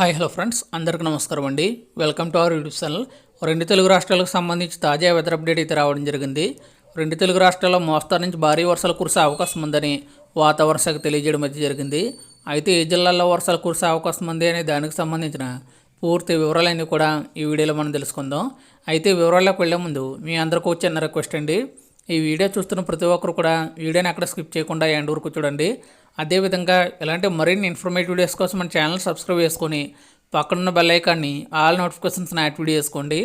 Hi hello friends. అందరికీ నమస్కారం అండి. Welcome to our YouTube channel. రెండు తెలుగు రాష్ట్రాలకు సంబంధించి తాజా వెదర్ అప్డేట్ అయితే రావడం జరిగింది. రెండు తెలుగు రాష్ట్రాల్లో మోస్తారు నుంచి భారీ వర్షాలు కురిసే అవకాశం ఉందని వాతావరణ శాఖ తెలియజేయడం అయితే జరిగింది. అయితే ఏ జిల్లాల్లో వర్షాలు కురిసే అవకాశం ఉంది అనే దానికి సంబంధించిన పూర్తి వివరాలన్నీ కూడా ఈ వీడియోలో మనం తెలుసుకుందాం. అయితే వివరాల్లోకి వెళ్ళే ముందు మీ అందరికీ వచ్చిన చిన్న రిక్వెస్ట్ అండి. ఈ వీడియో చూస్తున్న ప్రతి ఒక్కరు కూడా వీడియోని అక్కడ స్కిప్ చేయకుండా ఎండ్ వరకు చూడండి. అదేవిధంగా ఇలాంటి మరిన్ని ఇన్ఫర్మేటివ్ వీడియోస్ కోసం మన ఛానల్ సబ్స్క్రైబ్ చేసుకొని పక్కనున్న బెల్ ఐకాన్ని ఆల్ నోటిఫికేషన్స్ని యాక్టివేట్ చేసుకోండి.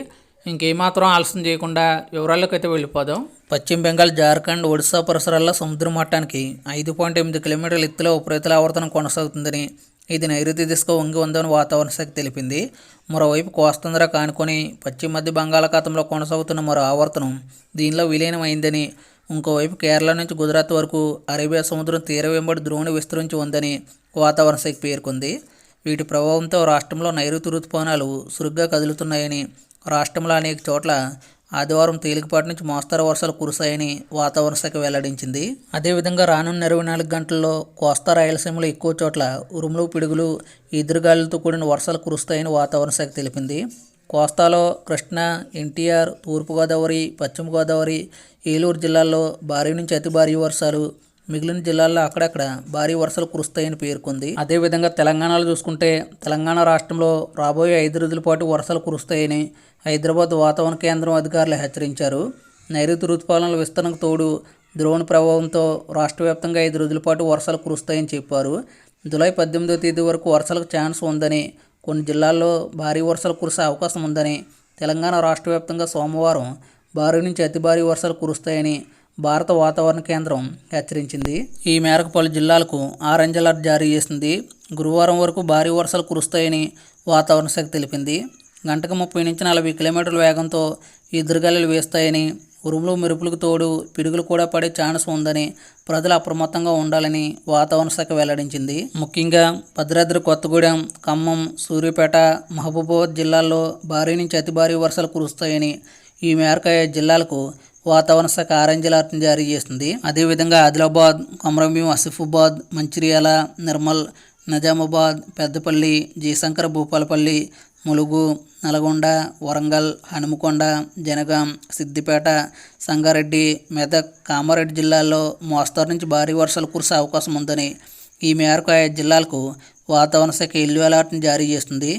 ఇంకేమాత్రం ఆలస్యం చేయకుండా వివరాల్లోకి అయితే వెళ్ళిపోదాం. పశ్చిమ బెంగాల్ జార్ఖండ్ ఒడిశా పరిసరాల్లో సముద్ర మట్టానికి ఐదు పాయింట్ ఎనిమిది కిలోమీటర్ల ఎత్తులో ఉపరితల ఆవర్తనం కొనసాగుతుందని ఇది నైరుతి దిశగా వంగి ఉందని వాతావరణ శాఖ తెలిపింది. మరోవైపు కోస్తాంధ్ర కానుకొని పశ్చిమ మధ్య బంగాళాఖాతంలో కొనసాగుతున్న మరో ఆవర్తనం దీనిలో విలీనమైందని ఇంకోవైపు కేరళ నుంచి గుజరాత్ వరకు అరేబియా సముద్రం తీర వెంబడి ద్రోణి విస్తరించి ఉందని వాతావరణ శాఖ పేర్కొంది. వీటి ప్రభావంతో రాష్ట్రంలో నైరుతి రుతుపవనాలు చురుగ్గా కదులుతున్నాయని రాష్ట్రంలో అనేక చోట్ల ఆదివారం తేలికపాటి నుంచి మోస్తరు వర్షాలు కురుస్తాయని వాతావరణ శాఖ వెల్లడించింది. అదేవిధంగా రానున్న ఇరవై నాలుగు గంటల్లో కోస్తా రాయలసీమలో ఎక్కువ చోట్ల ఉరుములు పిడుగులు ఎదురుగాలులతో కూడిన వర్షాలు కురుస్తాయని వాతావరణ శాఖ తెలిపింది. కోస్తాలో కృష్ణా ఎన్టీఆర్ తూర్పుగోదావరి పశ్చిమ గోదావరి ఏలూరు జిల్లాల్లో భారీ నుంచి అతి భారీ వర్షాలు మిగిలిన జిల్లాల్లో అక్కడక్కడ భారీ వర్షాలు కురుస్తాయని పేర్కొంది. అదేవిధంగా తెలంగాణలో చూసుకుంటే తెలంగాణ రాష్ట్రంలో రాబోయే ఐదు రోజుల పాటు వర్షాలు కురుస్తాయని హైదరాబాద్ వాతావరణ కేంద్రం అధికారులు హెచ్చరించారు. నైరుతి ఋతుపాలనల విస్తరణకు తోడు ద్రోణి ప్రభావంతో రాష్ట్ర వ్యాప్తంగా ఐదు రోజుల పాటు వర్షాలు కురుస్తాయని చెప్పారు. జూలై పద్దెనిమిదో తేదీ వరకు వర్షాలకు ఛాన్స్ ఉందని కొన్ని జిల్లాల్లో భారీ వర్షాలు కురిసే అవకాశం ఉందని తెలంగాణ రాష్ట్ర వ్యాప్తంగా సోమవారం భారీ నుంచి అతి భారీ వర్షాలు కురుస్తాయని భారత వాతావరణ కేంద్రం హెచ్చరించింది. ఈ మేరకు పలు జిల్లాలకు ఆరెంజ్ అలర్ట్ జారీ చేసింది. గురువారం వరకు భారీ వర్షాలు కురుస్తాయని వాతావరణ శాఖ తెలిపింది. గంటకు ముప్పై నుంచి నలభై కిలోమీటర్ల వేగంతో ఎదురుగాలులు వేస్తాయని ఉరుములు మెరుపులకు తోడు పిడుగులు కూడా పడే ఛాన్స్ ఉందని ప్రజలు అప్రమత్తంగా ఉండాలని వాతావరణ శాఖ వెల్లడించింది. ముఖ్యంగా భద్రాద్రి కొత్తగూడెం ఖమ్మం సూర్యాపేట మహబూబాబాద్ జిల్లాల్లో భారీ నుంచి అతి భారీ వర్షాలు కురుస్తాయని ఈ మేరకు ఆయా జిల్లాలకు వాతావరణ శాఖ ఆరెంజ్ అలర్ట్ని జారీ చేసింది. అదేవిధంగా ఆదిలాబాద్ కొమరంభీం ఆసిఫాబాద్ మంచిర్యాల నిర్మల్ నిజామాబాద్ పెద్దపల్లి జీశంకర భూపాలపల్లి ములుగు నల్గొండ వరంగల్ హనుమకొండ జనగాం సిద్దిపేట సంగారెడ్డి మెదక్ కామారెడ్డి జిల్లాల్లో మోస్తారు నుంచి భారీ వర్షాలు కురిసే అవకాశం ఉందని ఈ మేరకు ఆయా జిల్లాలకు వాతావరణ శాఖ ఎల్లు అలర్ట్ని జారీ చేస్తుంది.